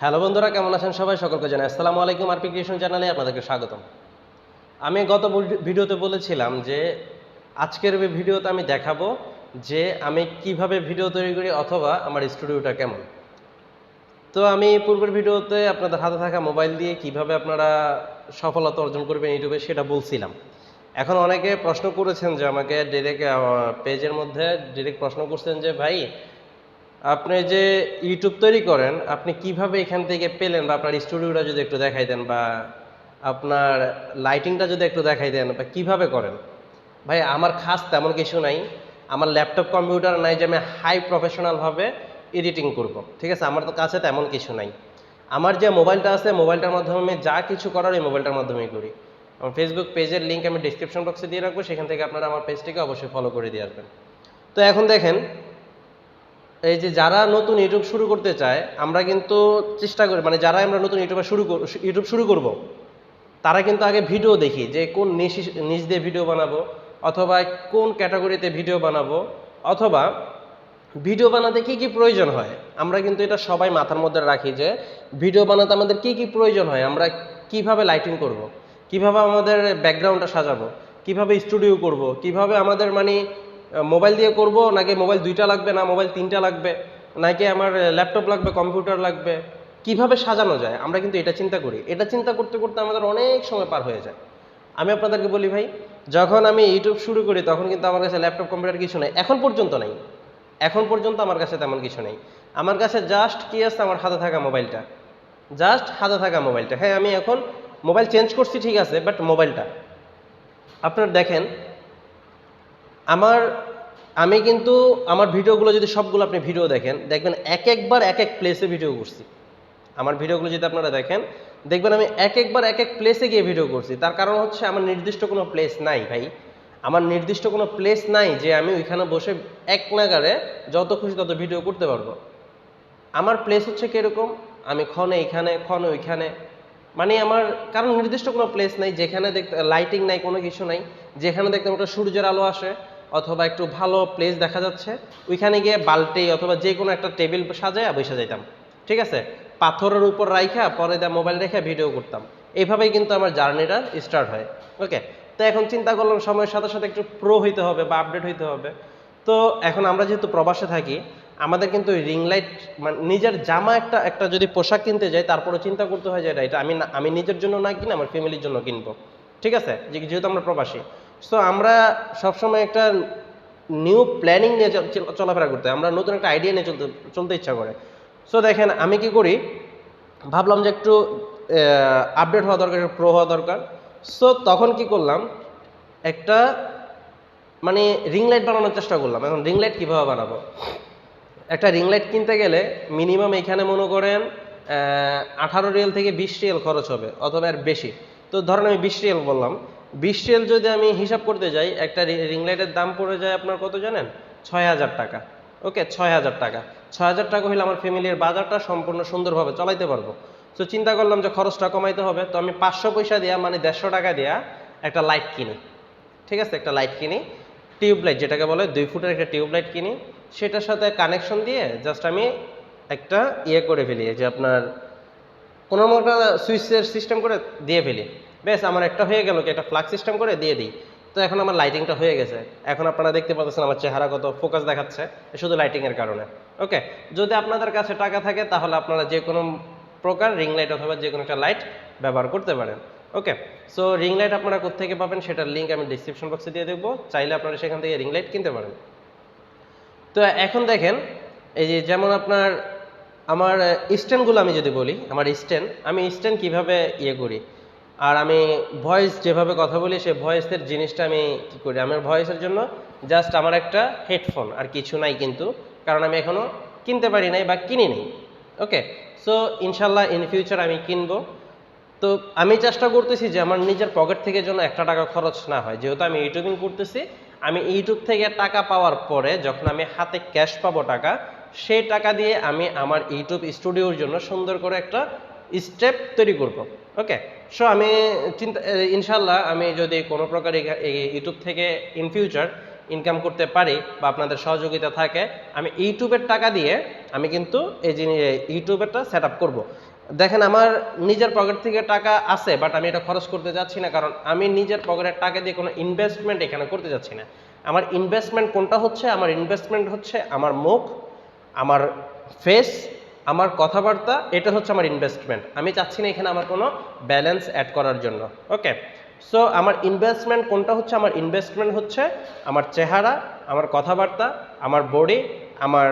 Hello বন্ধুরা, কেমন আছেন সবাই? সকলকে জানাই আসসালামু আলাইকুম আরপি ক্রিয়েশন চ্যানেলে আপনাদেরকে স্বাগতম। আমি গত ভিডিওতে বলেছিলাম যে আজকের ভিডিওতে আমি দেখাবো যে আমি কীভাবে ভিডিও তৈরি করি অথবা আমার স্টুডিওটা কেমন। তো আমি পূর্বের ভিডিওতে আপনাদের হাতে থাকা মোবাইল দিয়ে কীভাবে আপনারা সফলতা অর্জন করবেন ইউটিউবে সেটা বলছিলাম। এখন অনেকে প্রশ্ন করেছেন যে আমাকে ডিরেক্ট পেজের মধ্যে ডিরেক্ট প্রশ্ন করছেন যে, ভাই আপনি যে ইউটিউব তৈরি করেন, আপনি কীভাবে এখান থেকে পেলেন বা আপনার স্টুডিওটা যদি একটু দেখাই দেন বা আপনার লাইটিংটা যদি একটু দেখাই দেন, বা কীভাবে করেন? ভাই, আমার খাস তেমন কিছু নাই। আমার ল্যাপটপ কম্পিউটার নাই যে আমি হাই প্রফেশনালভাবে এডিটিং করব। ঠিক আছে? আমার তো কাছে তেমন কিছু নাই। আমার যে মোবাইলটা আছে, মোবাইলটার মাধ্যমে আমি যা কিছু করার এই মোবাইলটার মাধ্যমেই করি। আমার ফেসবুক পেজের লিঙ্ক আমি ডিসক্রিপশন বক্সে দিয়ে রাখব। সেখান থেকে আপনারা আমার পেজটিকে অবশ্যই ফলো করে দিয়ে আসবেন। তো এখন দেখেন এই যে যারা নতুন ইউটিউব শুরু করতে চায়, আমরা কিন্তু চেষ্টা করি মানে যারা আমরা নতুন ইউটিউবে শুরু ইউটিউব শুরু করব, তারা কিন্তু আগে ভিডিও দেখি, যে কোন নিজ দিয়ে ভিডিও বানাবো, অথবা কোন ক্যাটাগরিতে ভিডিও বানাবো, অথবা ভিডিও বানাতে কি কি প্রয়োজন হয় আমরা কিন্তু এটা সবাই মাথার মধ্যে রাখি যে ভিডিও বানাতে আমাদের কি কি প্রয়োজন হয়, আমরা কীভাবে লাইটিং করব। কীভাবে আমাদের ব্যাকগ্রাউন্ডটা সাজাবো, কীভাবে স্টুডিও করব। কীভাবে আমাদের মানে মোবাইল দিয়ে করব, নাকি মোবাইল দুইটা লাগবে, না মোবাইল তিনটা লাগবে, নাকি আমার ল্যাপটপ লাগবে, কম্পিউটার লাগবে, কীভাবে সাজানো যায়? আমরা কিন্তু এটা চিন্তা করি। এটা চিন্তা করতে করতে আমাদের অনেক সময় পার হয়ে যায়। আমি আপনাদেরকে বলি, ভাই, যখন আমি ইউটিউব শুরু করি, তখন কিন্তু আমার কাছে ল্যাপটপ, কম্পিউটার কিছু নেই। এখন পর্যন্ত নেই। এখন পর্যন্ত আমার কাছে তেমন কিছু নেই। আমার কাছে জাস্ট কি আছে? আমার হাতে থাকা মোবাইলটা। জাস্ট হাতে থাকা মোবাইলটা। হ্যাঁ আমি এখন মোবাইল চেঞ্জ করছি, ঠিক আছে বাট মোবাইলটা। আপনার দেখেন আমার, আমি কিন্তু আমার ভিডিওগুলো যদি সবগুলো আপনি ভিডিও দেখেন, দেখবেন এক একবার এক এক প্লেসে ভিডিও করছি। আমার ভিডিওগুলো যদি আপনারা দেখেন, দেখবেন আমি এক একবার এক এক প্লেসে গিয়ে ভিডিও করছি। তার কারণ হচ্ছে আমার নির্দিষ্ট কোনো প্লেস নাই ভাই। আমার নির্দিষ্ট কোনো প্লেস নাই যে আমি ওইখানে বসে এক নাগারে যত খুশি তত ভিডিও করতে পারব। আমার প্লেস হচ্ছে কীরকম? আমি ক্ষণে এইখানে ক্ষণে ওইখানে। মানে আমার কারণ নির্দিষ্ট কোনো প্লেস নাই, যেখানে দেখতে লাইটিং নাই, কোনো কিছু নাই। যেখানে দেখতে ওটা সূর্যের আলো আসে অথবা একটু ভালো প্লেস দেখা যাচ্ছে, ওইখানে গিয়ে বাল্টি অথবা যে কোনো একটা টেবিল সাজায় বসে যাইতাম। ঠিক আছে? পাথরের উপর রাইখা, পরে দা মোবাইল রেখে ভিডিও করতাম। এইভাবেই কিন্তু আমার জার্নিটা স্টার্ট হয়। ওকে তো এখন চিন্তা করলাম, সময়ের সাথে সাথে একটু প্রো হইতে হবে বা আপডেট হইতে হবে। তো এখন আমরা যেহেতু প্রবাসে থাকি, আমাদের কিন্তু রিং লাইট মানে নিজের জামা একটা একটা যদি পোশাক কিনতে যাই তারপরে চিন্তা করতে হয় যে, এটা আমি আমি নিজের জন্য না কিনে, আমার ফ্যামিলির জন্য কিনবো। ঠিক আছে? যেহেতু আমরা প্রবাসী সো আমরা সবসময় একটা নিউ প্ল্যানিং নিয়ে চল- চল- চলাফেরা করতে আমরা নতুন একটা আইডিয়া নিয়ে চলতে চলতে ইচ্ছা করে। সো দেখেন, আমি কি করি? ভাবলাম যে একটু আপডেট হওয়া দরকার প্রো হওয়া দরকার। সো তখন কি করলাম? একটা মানে রিং লাইট বানানোর চেষ্টা করলাম। এখন রিং লাইট কীভাবে বানাবো? একটা রিং লাইট কিনতে গেলে মিনিমাম এখানে মনে করেন আঠারো রিয়েল থেকে বিশ রিয়েল খরচ হবে, অথবা এর বেশি। তো ধরেন আমি বিশ রিয়েল বললাম। বিশ রিয়েল যদি আমি হিসাব করতে যাই, একটা রিং লাইটের দাম পড়ে যায় আপনার কত জানেন? ছয় হাজার টাকা। ওকে ছয় হাজার টাকা। ছয় হাজার টাকা হলে আমার ফ্যামিলির বাজারটা সম্পূর্ণ সুন্দরভাবে চালাইতে পারব। তো চিন্তা করলাম যে খরচটা কমাইতে হবে। তো আমি পাঁচশো পয়সা দেওয়া মানে দেড়শো টাকা দেওয়া একটা লাইট কিনি। ঠিক আছে? একটা লাইট কিনি। টিউবলাইট যেটাকে বলে দুই ফুটের একটা টিউবলাইট কিনি। সেটার সাথে কানেকশন দিয়ে জাস্ট আমি একটা ইয়ে করে ফেলি যে আপনার কোনো একটা সুইচের সিস্টেম করে দিয়ে ফেলি। বেশ, আমার একটা হয়ে গেল কি, একটা ফ্লাগ সিস্টেম করে দিয়ে দিই। তো এখন আমার লাইটিংটা হয়ে গেছে। এখন আপনারা দেখতে পাচ্ছেন আমার চেহারা কত ফোকাস দেখাচ্ছে, শুধু লাইটিংয়ের কারণে। ওকে যদি আপনাদের কাছে টাকা থাকে, তাহলে আপনারা যে কোনো প্রকার রিং লাইট অথবা যে কোনো একটা লাইট ব্যবহার করতে পারেন। ওকে সো রিং লাইট আপনারা কোথেকে পাবেন, সেটার লিঙ্ক আমি ডিসক্রিপশন বক্সে দিয়ে দেবো চাইলে আপনারা সেখান থেকে রিং লাইট কিনতে পারেন। তো এখন দেখেন, এই যে যেমন আপনার, আমার স্ট্যান্ডগুলো আমি যদি বলি, আমার স্ট্যান্ড আমি স্ট্যান্ড কীভাবে ইয়ে করি? আর আমি ভয়েস যেভাবে কথা বলি সেই ভয়েসের জিনিসটা আমি কি করি? আমার ভয়েসের জন্য জাস্ট আমার একটা হেডফোন আর কিছু নাই কিন্তু, কারণ আমি এখনও কিনতে পারি নাই বা কিনি নাই। ওকে সো ইনশাল্লাহ ইন ফিউচার আমি কিনবো। তো আমি চেষ্টা করতেছি যে আমার নিজের পকেট থেকে যেন একটা টাকা খরচ না হয়। যেহেতু আমি ইউটিউবিং করতেছি, আমি ইউটিউব থেকে টাকা পাওয়ার পরে যখন আমি হাতে ক্যাশ পাবো টাকা, সেই টাকা দিয়ে আমি আমার ইউটিউব স্টুডিওর জন্য সুন্দর করে একটা স্টেপ তৈরি করব। ওকে সো আমি চিন্তা ইনশাল্লাহ আমি যদি কোনো প্রকার ইউটিউব থেকে ইন ফিউচার ইনকাম করতে পারি বা আপনাদের সহযোগিতা থাকে, আমি ইউটিউবের টাকা দিয়ে আমি কিন্তু এই জিনিস ইউটিউবেরটা সেট আপ করব। দেখেন, আমার নিজের পকেট থেকে টাকা আছে বাট আমি এটা খরচ করতে যাচ্ছি না, কারণ আমি নিজের পকেটের টাকা দিয়ে কোনো ইনভেস্টমেন্ট এখানে করতে যাচ্ছি না। আমার ইনভেস্টমেন্ট কোনটা হচ্ছে? আমার ইনভেস্টমেন্ট হচ্ছে আমার মুখ, আমার ফেস আমার কথাবার্তা, এটা হচ্ছে আমার ইনভেস্টমেন্ট আমি চাচ্ছি না এখানে আমার কোনো ব্যালেন্স অ্যাড করার জন্য। ওকে সো আমার ইনভেস্টমেন্ট কোনটা হচ্ছে? আমার ইনভেস্টমেন্ট হচ্ছে আমার চেহারা, আমার কথাবার্তা, আমার বডি আমার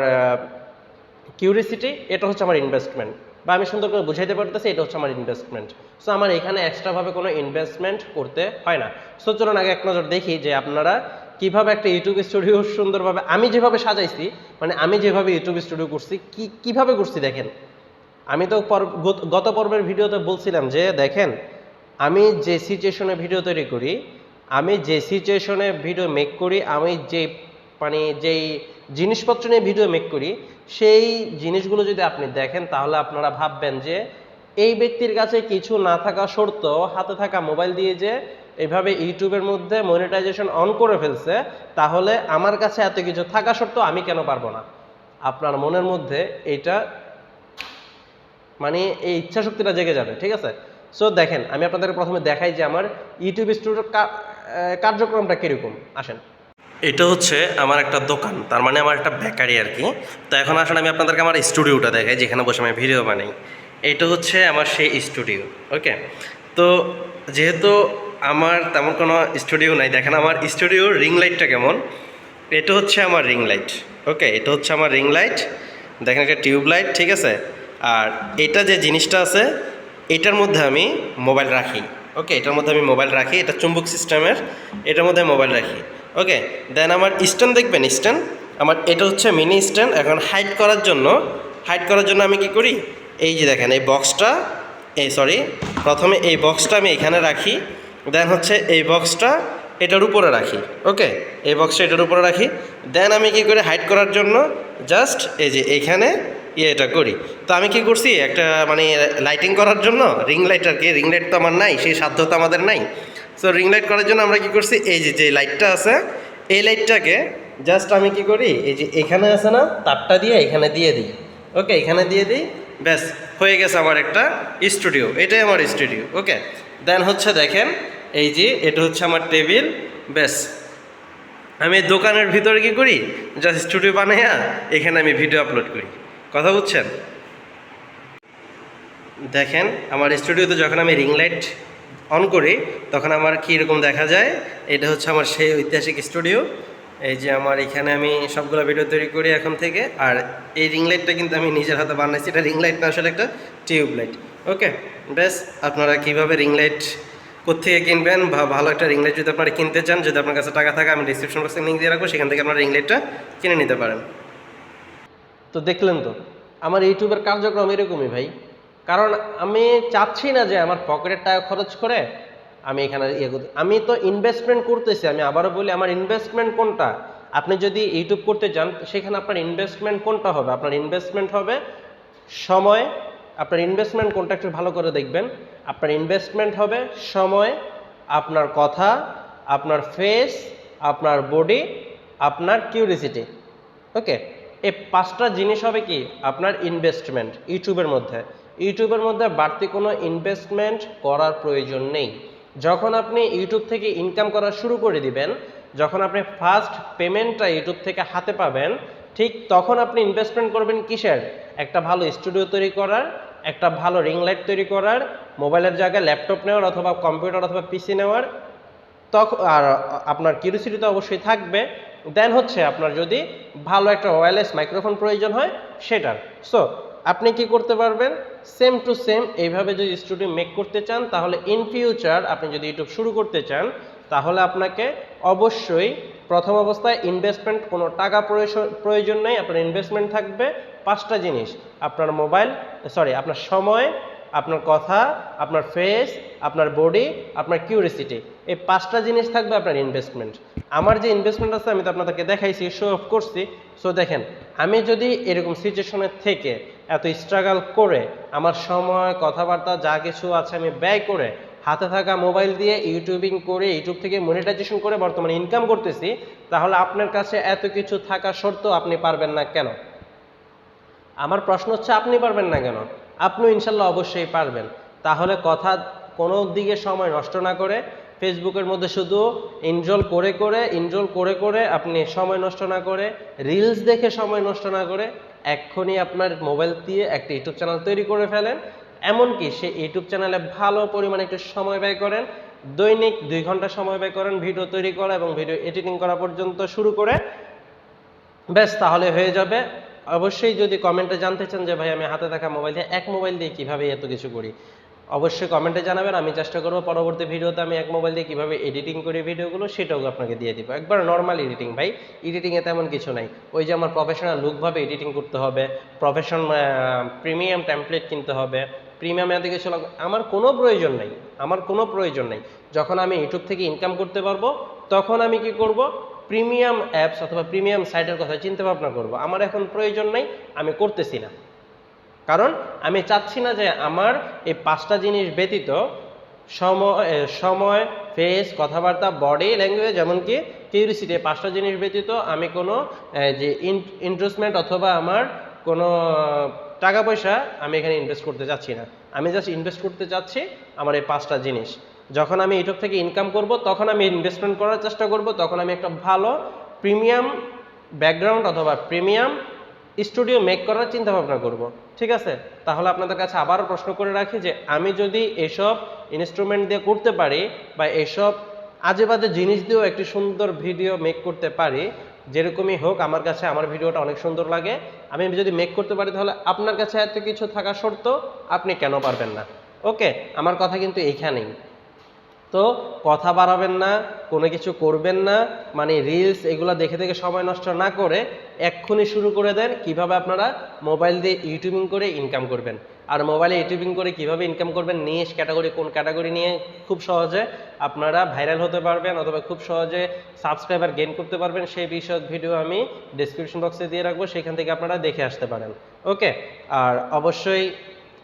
কিউরিসিটি এটা হচ্ছে আমার ইনভেস্টমেন্ট বা আমি সুন্দর করে বুঝাইতে পারতেছি, এটা হচ্ছে আমার ইনভেস্টমেন্ট সো আমার এখানে এক্সট্রাভাবে কোনো ইনভেস্টমেন্ট করতে হয় না। সো চলুন আগে এক নজর দেখি যে আপনারা কীভাবে একটা ইউটিউব স্টুডিও সুন্দরভাবে আমি যেভাবে সাজাইছি মানে আমি যেভাবে ইউটিউব স্টুডিও করছি, কি, কীভাবে করছি দেখেন? আমি তো গত পর্বের ভিডিওতে বলছিলাম যে দেখেন, আমি যে সিচুয়েশনে ভিডিও তৈরি করি, আমি যে সিচুয়েশনে ভিডিও মেক করি, আমি যে মানে যেই জিনিসপত্র নিয়ে ভিডিও মেক করি, সেই জিনিসগুলো যদি আপনি দেখেন, তাহলে আপনারা ভাববেন যে, এই ব্যক্তির কাছে কিছু না থাকা সত্ত্বেও হাতে থাকা মোবাইল দিয়ে যে এইভাবে ইউটিউবের মধ্যে মনিটাইজেশন অন করে ফেলছে, তাহলে আমার কাছে এত কিছু থাকা সত্ত্বেও আমি কেন পারব না? আপনার মনের মধ্যে এইটা মানে এই ইচ্ছা শক্তিটা জেগে যাবে, ঠিক আছে? সো দেখেন, আমি আপনাদের প্রথমে দেখাই যে আমার ইউটিউব স্টুডিওর কার্যক্রমটা কীরকম। আসেন। এটা হচ্ছে আমার একটা দোকান, তার মানে আমার একটা বেকারি আর কি। তো এখন আসলে আমি আপনাদেরকে আমার স্টুডিওটা দেখাই, যেখানে বসে আমি ভিডিও বানাই। এটা হচ্ছে আমার সেই স্টুডিও, ওকে? তো যেহেতু আমার তেমন কোনো স্টুডিও নাই। দেখেন আমার স্টুডিওর রিং লাইটটা কেমন? এটা হচ্ছে আমার রিং লাইট ওকে এটা হচ্ছে আমার রিং লাইট দেখেন একটা টিউব লাইট ঠিক আছে? আর এটা যে জিনিসটা আছে, এটার মধ্যে আমি মোবাইল রাখি ওকে এটার মধ্যে আমি মোবাইল রাখি, এটা চুম্বক সিস্টেমের এটার মধ্যে মোবাইল রাখি ওকে দেন আমার স্ট্যান্ড দেখবেন স্ট্যান্ড আমার এটা হচ্ছে মিনি স্ট্যান্ড এখন হাইড করার জন্য হাইড করার জন্য আমি কি করি? এই যে দেখেন, এই বক্সটা এই সরি প্রথমে এই বক্সটা আমি এখানে রাখি। দেন হচ্ছে এই বক্সটা এটার উপরে রাখি ওকে এই বক্সটা এটার উপরে রাখি। দেন আমি কি করে হাইড করার জন্য জাস্ট এই যে এইখানে ইয়ে এটা করি। তো আমি কি করছি, একটা মানে লাইটিং করার জন্য রিং লাইট আর কি রিং লাইট তো আমার নাই, সেই সাধ্য তো আমাদের নাই। সো রিং লাইট করার জন্য আমরা কি করছি, এই যে যে লাইটটা আছে, এই লাইটটাকে জাস্ট আমি কি করি, এই যে এখানে আছে না, তারটা দিয়ে এখানে দিয়ে দিই ওকে এখানে দিয়ে দিই, ব্যাস, হয়ে গেছে আমার একটা স্টুডিও এটাই আমার স্টুডিও ওকে দেন হচ্ছে দেখেন, এই যে এটা হচ্ছে আমার টেবিল, ব্যাস। আমি দোকানের ভিতরে কি করি? জাস্ট স্টুডিও বানাইয়া এখানে আমি ভিডিও আপলোড করি। কথা বুঝছেন? দেখেন, আমার স্টুডিওতে যখন আমি রিং লাইট অন করি, তখন আমার কীরকম দেখা যায়? এটা হচ্ছে আমার সেই ঐতিহাসিক স্টুডিও এই যে আমার এখানে আমি সবগুলো ভিডিও তৈরি করি এখন থেকে। আর এই রিং লাইটটা কিন্তু আমি নিজের হাতে বানাইছি। এটা রিং লাইট না, আসলে একটা টিউব লাইট ওকে ব্যাস আপনারা কীভাবে রিং লাইট কোথেকে কিনবেন বা ভালো একটা রিং লাইট যদি আপনারা কিনতে চান, যদি আপনার কাছে টাকা থাকে, আমি ডিসক্রিপশন বক্সে লিঙ্ক দিয়ে রাখব, সেখান থেকে আপনারা রিং লাইটটা কিনে নিতে পারেন। তো দেখলেন তো, আমার ইউটিউবের কার্যক্রম এরকমই ভাই। কারণ আমি চাচ্ছি না যে আমার পকেটের টাকা খরচ করে আমি এখানে ইয়ে করতে, আমি তো ইনভেস্টমেন্ট করতেছি, আমি আবারও বলি, আমার ইনভেস্টমেন্ট কোনটা? আপনি যদি ইউটিউব করতে চান সেখানে আপনার ইনভেস্টমেন্ট কোনটা হবে? আপনার ইনভেস্টমেন্ট হবে সময় আপনার ইনভেস্টমেন্ট কোনটা ভালো করে দেখবেন। আপনার ইনভেস্টমেন্ট হবে সময়, আপনার কথা, আপনার ফেস আপনার বডি আপনার কিউরিসিটি ওকে এই পাঁচটা জিনিস হবে কি? আপনার ইনভেস্টমেন্ট ইউটিউবের মধ্যে। ইউটিউবের মধ্যে বাড়তি কোনো ইনভেস্টমেন্ট করার প্রয়োজন নেই। যখন আপনি ইউটিউব থেকে ইনকাম করা শুরু করে দিবেন, যখন আপনি ফার্স্ট পেমেন্টটা ইউটিউব থেকে হাতে পাবেন ঠিক তখন আপনি ইনভেস্টমেন্ট করবেন কিসের? একটা ভালো স্টুডিও তৈরি করার, একটা ভালো রিং লাইট তৈরি করার মোবাইলের জায়গায় ল্যাপটপ নেওয়ার অথবা কম্পিউটার অথবা পিসি নেওয়ার। তখন আর আপনার কিউরিসিটি তো অবশ্যই থাকবে। দেন হচ্ছে আপনার যদি ভালো একটা ওয়্যারলেস মাইক্রোফোন প্রয়োজন হয়, সেটার। সো আপনি কি করতে পারবেন? সেম টু সেম এইভাবে যদি স্টুডিও মেক করতে চান, তাহলে ইন ফিউচার আপনি যদি ইউটিউব শুরু করতে চান তাহলে আপনাকে অবশ্যই প্রথম অবস্থায় ইনভেস্টমেন্ট কোনো টাকা প্রয়োজন- নেই, আপনার ইনভেস্টমেন্ট থাকবে পাঁচটা জিনিস। আপনার মোবাইল সরি আপনার সময়, আপনার কথা, আপনার ফেস আপনার বডি আপনার কিউরিসিটি এই পাঁচটা জিনিস থাকবে আপনার ইনভেস্টমেন্ট আমার যে ইনভেস্টমেন্ট আছে, আমি তো আপনাদেরকে দেখাইছি শো অফ করছি। সো দেখেন, আমি যদি এরকম সিচুয়েশনের থেকে এত স্ট্রাগল করে, আমার সময়, কথাবার্তা, যা কিছু আছে আমি ব্যয় করে হাতে থাকা মোবাইল দিয়ে ইউটিউবিং করে, ইউটিউব থেকে মনিটাইজেশন করে বর্তমানে ইনকাম করতেছি, তাহলে আপনার কাছে এত কিছু থাকা সত্ত্বেও আপনি পারবেন না কেন? আমার প্রশ্ন হচ্ছে, আপনি পারবেন না কেন? আপনি ইনশাল্লাহ অবশ্যই পারবেন। তাহলে কথা কোনো দিকে সময় নষ্ট না করে, ফেসবুকের মধ্যে শুধু ইনরোল করে করে ইনরোল করে করে আপনি সময় নষ্ট না করে রিলস দেখে সময় নষ্ট না করে এক্ষুনি আপনার মোবাইল দিয়ে একটা ইউটিউব চ্যানেল তৈরি করে ফেলেন। এমনকি সে ইউটিউব চ্যানেলে ভালো পরিমাণে একটু সময় ব্যয় করেন, দৈনিক দুই ঘণ্টা সময় ব্যয় করেন, ভিডিও তৈরি করা এবং ভিডিও এডিটিং করা পর্যন্ত শুরু করে, ব্যাস তাহলে হয়ে যাবে। অবশ্যই যদি কমেন্টে জানতে চান যে ভাই আমি হাতে থাকা মোবাইল দিয়ে এক মোবাইল দিয়ে কীভাবে এত কিছু করি, অবশ্যই কমেন্টে জানাবেন। আমি চেষ্টা করব পরবর্তী ভিডিওতে আমি এক মোবাইল দিয়ে কীভাবে এডিটিং করি ভিডিওগুলো, সেটাও আপনাকে দিয়ে দিব। একবার নর্মাল এডিটিং ভাই এডিটিংয়ে তেমন কিছু নাই। ওই যে আমার প্রফেশনাল লুকভাবে এডিটিং করতে হবে প্রফেশন প্রিমিয়াম টেমপ্লেট কিনতে হবে প্রিমিয়াম লাগবে আমার কোনো প্রয়োজন নেই, আমার কোনো প্রয়োজন নেই। যখন আমি ইউটিউব থেকে ইনকাম করতে পারব, তখন আমি কি করব? প্রিমিয়াম অ্যাপস অথবা প্রিমিয়াম সাইটের কথা চিন্তা ভাবনা করব। আমার এখন প্রয়োজন নেই, আমি করতেছি না। কারণ আমি চাচ্ছি না যে আমার এই পাঁচটা জিনিস ব্যতীত সময় সময় ফেস কথাবার্তা বডি ল্যাঙ্গুয়েজ এমনকি কিউরিসিটি পাঁচটা জিনিস ব্যতীত আমি কোনো যে ইনভেস্টমেন্ট অথবা আমার কোনো টাকা পয়সা আমি এখানে ইনভেস্ট করতে চাচ্ছি না। আমি জাস্ট ইনভেস্ট করতে চাচ্ছি আমার এই পাঁচটা জিনিস। যখন আমি ইউটিউব থেকে ইনকাম করব, তখন আমি ইনভেস্টমেন্ট করার চেষ্টা করব, তখন আমি একটা ভালো প্রিমিয়াম ব্যাকগ্রাউন্ড অথবা প্রিমিয়াম স্টুডিও মেক করার চিন্তা ভাবনা করব। ঠিক আছে? তাহলে আপনাদের কাছে আবারও প্রশ্ন করে রাখি যে, আমি যদি এসব ইনস্ট্রুমেন্ট দিয়ে করতে পারি বা এসব আজে বাজে জিনিস দিয়েও একটি সুন্দর ভিডিও মেক করতে পারি যেরকমই হোক, আমার কাছে আমার ভিডিওটা অনেক সুন্দর লাগে। আমি যদি মেক করতে পারি তাহলে আপনার কাছে এত কিছু থাকা সত্ত্বেও আপনি কেন পারবেন না? ওকে আমার কথা কিন্তু এইখানেই। তো কথা বাড়াবেন না, কোনো কিছু করবেন না মানে রিলস এগুলো দেখে দেখে সময় নষ্ট না করে এক্ষুনি শুরু করে দেন কীভাবে আপনারা মোবাইল দিয়ে ইউটিউবিং করে ইনকাম করবেন। আর মোবাইলে ইউটিউবিং করে কীভাবে ইনকাম করবেন নিশ ক্যাটাগরি কোন ক্যাটাগরি নিয়ে খুব সহজে আপনারা ভাইরাল হতে পারবেন অথবা খুব সহজে সাবস্ক্রাইবার গেইন করতে পারবেন, সেই বিষয়ক ভিডিও আমি ডিসক্রিপশন বক্সে দিয়ে রাখব, সেখান থেকে আপনারা দেখে আসতে পারেন। ওকে আর অবশ্যই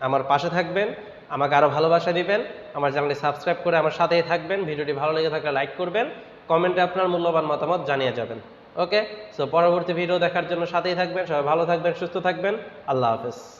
আমার পাশে থাকবেন, আমাকে আরও ভালোবাসা দিবেন। আমার চ্যানেলটি সাবস্ক্রাইব করে আমার সাথেই থাকবেন। ভিডিওটি ভালো লেগে থাকলে লাইক করবেন, কমেন্টে আপনার মূল্যবান মতামত জানিয়ে যাবেন। ওকে? সো পরবর্তী ভিডিও দেখার জন্য সাথেই থাকবেন। সবাই ভালো থাকবেন, সুস্থ থাকবেন। আল্লাহ হাফেজ।